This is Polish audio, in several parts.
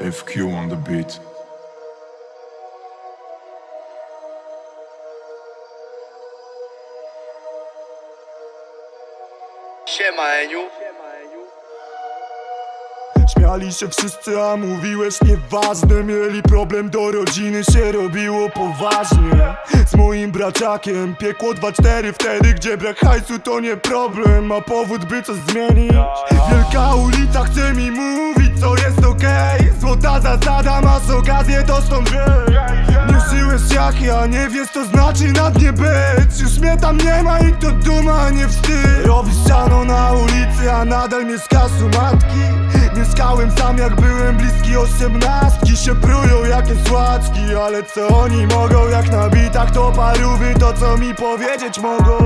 FQ on the beat. Siema Eniu Śmiali się wszyscy, a mówiłeś nieważne. Mieli problem do rodziny, się robiło poważnie. Z moim braciakiem piekło 2-4 Wtedy, gdzie brak hajsu to nie problem Ma powód, by coś zmienić. Wielka ulica chce mi mówić, co jest okej. Złota zasada, masz okazję, to stąd Nie ja, nie wiesz, co znaczy na dnie być. Już mnie tam nie ma i to duma, a nie wstyd. Robisz siano na ulicy, a nadal mieszkasz u matki Mieszkałem sam jak byłem bliski osiemnastki. Się prują jakie słaczki, ale co oni mogą? Jak na bitach to parówy, to co mi powiedzieć mogą?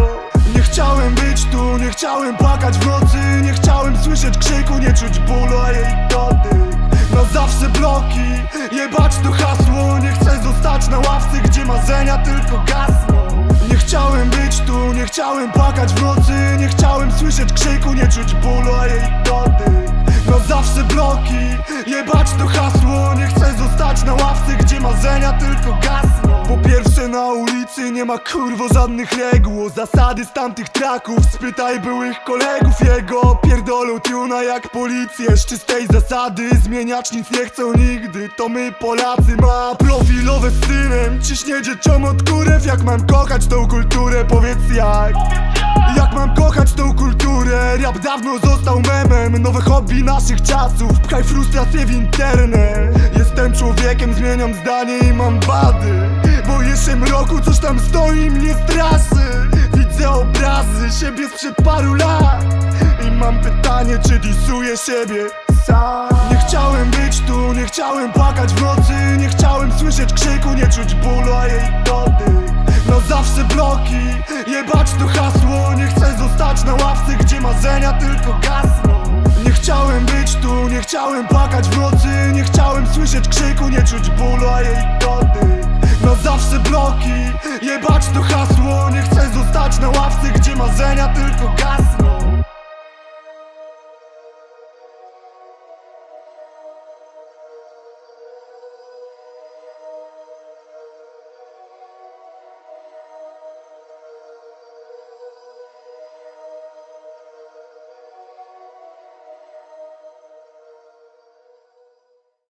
Nie chciałem być tu, nie chciałem płakać w nocy. Nie chciałem słyszeć krzyku, nie czuć bólu, a jej dotyk. Na zawsze bloki, jebać to hasło. Nie chcę zostać na ławce, gdzie marzenia tylko gasną chciałem być tu, nie chciałem płakać w nocy Nie chciałem słyszeć krzyku, nie czuć bólu, a jej dotyk Na zawsze bloki, jebać to hasło Nie chcę zostać na ławce, gdzie marzenia tylko na ulicy nie ma kurwo żadnych reguł. Zasady z tamtych traków, spytaj byłych kolegów. Jego pierdolą tuna jak policję. Z czystej zasady zmieniać nic nie chcą nigdy. To my Polacy ma profilowe z synem Ciśnie dzieciom od kurew Jak mam kochać tą kulturę, powiedz jak. Jak mam kochać tą kulturę? Rap dawno został memem Nowe hobby naszych czasów. Pchaj frustrację w internet Jestem człowiekiem, zmieniam zdanie i mam wady Jeszcze roku coś tam stoi mnie straszy Widzę obrazy siebie sprzed paru lat. I mam pytanie, czy disuję siebie sam? Nie chciałem być tu, nie chciałem płakać w nocy. Nie chciałem słyszeć krzyku, nie czuć bólu, a jej dotyk. Na zawsze bloki, jebać to hasło. Nie chcę zostać na ławce, gdzie marzenia tylko gasną. Nie chciałem być tu, nie chciałem płakać w nocy. Nie chciałem słyszeć krzyku, nie czuć bólu, a jej zawsze bloki, jebać to hasło Nie chcę zostać na ławce, gdzie marzenia tylko gasną